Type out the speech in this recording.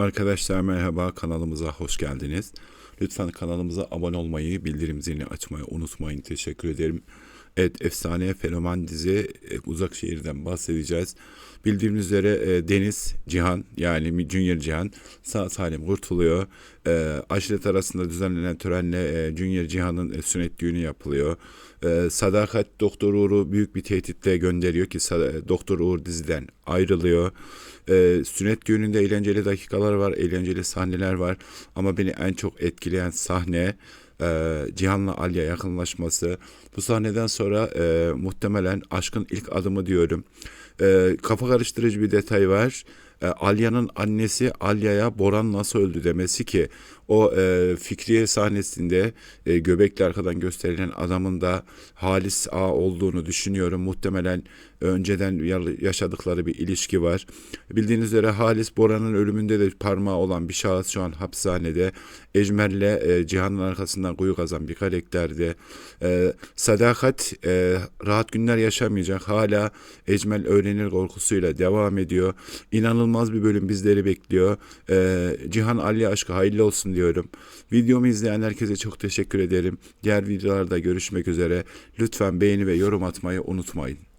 Arkadaşlar merhaba kanalımıza hoş geldiniz. Lütfen kanalımıza abone olmayı, bildirim zilini açmayı unutmayın. Teşekkür ederim. Evet efsane fenomen dizi e, Uzak Şehir'den bahsedeceğiz. Bildiğimiz üzere e, Deniz Cihan yani Junior Cihan sağ salim kurtuluyor. E, aşiret arasında düzenlenen törenle e, Junior Cihan'ın e, sünnet düğünü yapılıyor. Sadakat Doktor Uğur'u büyük bir tehditle gönderiyor ki Doktor Uğur diziden ayrılıyor. E, sünnet düğününde eğlenceli dakikalar var, eğlenceli sahneler var. Ama beni en çok etkileyen sahne e, Cihan'la Alya yakınlaşması. Bu sahneden sonra e, muhtemelen aşkın ilk adımı diyorum. E, kafa karıştırıcı bir detay var. E, Alya'nın annesi Alya'ya Boran nasıl öldü demesi ki o e, Fikriye sahnesinde e, göbekli arkadan gösterilen adamın da Halis A olduğunu düşünüyorum. Muhtemelen önceden ya- yaşadıkları bir ilişki var. Bildiğiniz üzere Halis Boran'ın ölümünde de parmağı olan bir şahıs şu an hapishanede. Ecmer'le e, Cihan'ın arkasından kuyu kazan bir karakterdi. E, Sadakat e, rahat günler yaşamayacak. Hala Ecmel öğrenir korkusuyla devam ediyor. İnanılmaz bir bölüm bizleri bekliyor. E, Cihan Ali aşkı hayırlı olsun diyorum. Videomu izleyen herkese çok teşekkür ederim. Diğer videolarda görüşmek üzere. Lütfen beğeni ve yorum atmayı unutmayın.